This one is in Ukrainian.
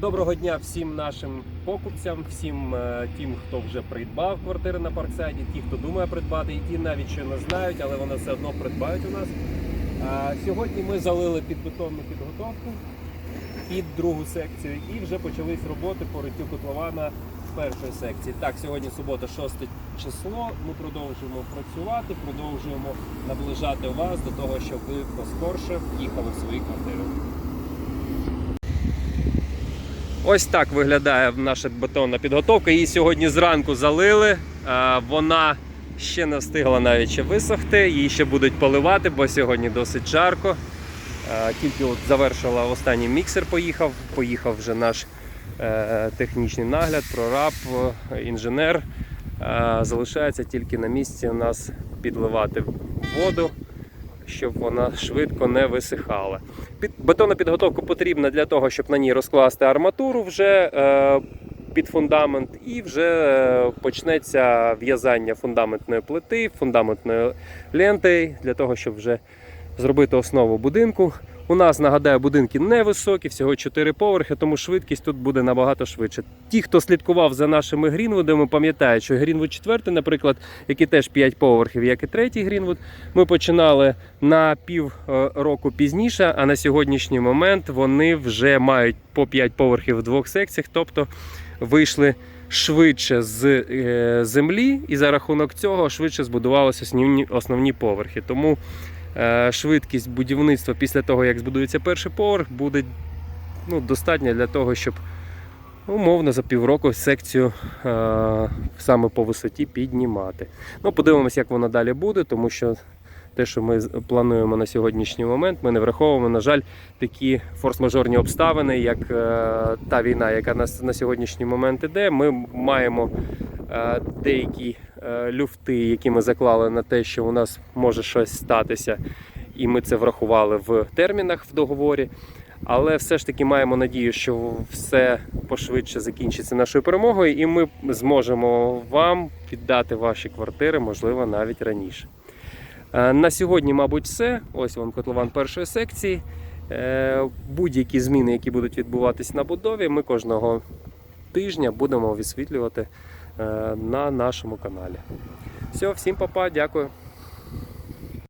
Доброго дня всім нашим покупцям, всім е, тим, хто вже придбав квартири на Парксайді, ті, хто думає придбати, і ті навіть ще не знають, але вони все одно придбають у нас. Сьогодні ми залили під бетонну підготовку під другу секцію і вже почались роботи по риттю котлована з першої секції. Так, сьогодні субота, 6 число. Ми продовжуємо працювати, продовжуємо наближати вас до того, щоб ви поскорше їхали в свої квартири. Ось так виглядає наша бетонна підготовка. Її сьогодні зранку залили. Е, Вона ще не встигла навіть висохти. Її ще будуть поливати, бо сьогодні досить жарко. Е, Тільки от завершила останній міксер, поїхав. Поїхав вже наш е, технічний нагляд, прораб, інженер. Залишається тільки на місці у нас підливати воду, щоб вона швидко не висихала. Бетонна підготовка потрібна для того, щоб на ній розкласти арматуру вже е, під фундамент, і вже е, почнеться в'язання фундаментної плити, фундаментної ленти, для того, щоб вже зробити основу будинку. У нас, нагадаю, будинки невисокі, всього 4 поверхи, тому швидкість тут буде набагато швидше. Ті, хто слідкував за нашими Грінвудами, пам'ятають, що Грінвуд 4, наприклад, який теж 5 поверхів, як і третій Грінвуд, ми починали на пів е, року пізніше, а на сьогоднішній момент вони вже мають по 5 поверхів в двох секціях, тобто вийшли швидше з е, землі, і за рахунок цього швидше збудувалися основні, поверхи. Тому швидкість будівництва після того, як збудується перший поверх, буде ну, достатня для того, щоб умовно за півроку секцію е, саме по висоті піднімати. Ну, подивимося, як воно далі буде, тому що те, що ми плануємо на сьогоднішній момент, ми не враховуємо, на жаль, такі форс-мажорні обставини, як е, та війна, яка на, на сьогоднішній момент іде. Ми маємо е, деякі е, люфти, які ми заклали на те, що у нас може щось статися, і ми це врахували в термінах в договорі. Але все ж таки маємо надію, що все пошвидше закінчиться нашою перемогою, і ми зможемо вам віддати ваші квартири, можливо, навіть раніше. Е, На сьогодні, мабуть, все. Ось вам котлован першої секції. Е, Будь-які зміни, які будуть відбуватись на будові, ми кожного тижня будемо висвітлювати е, на нашому каналі. Все, всім папа, дякую.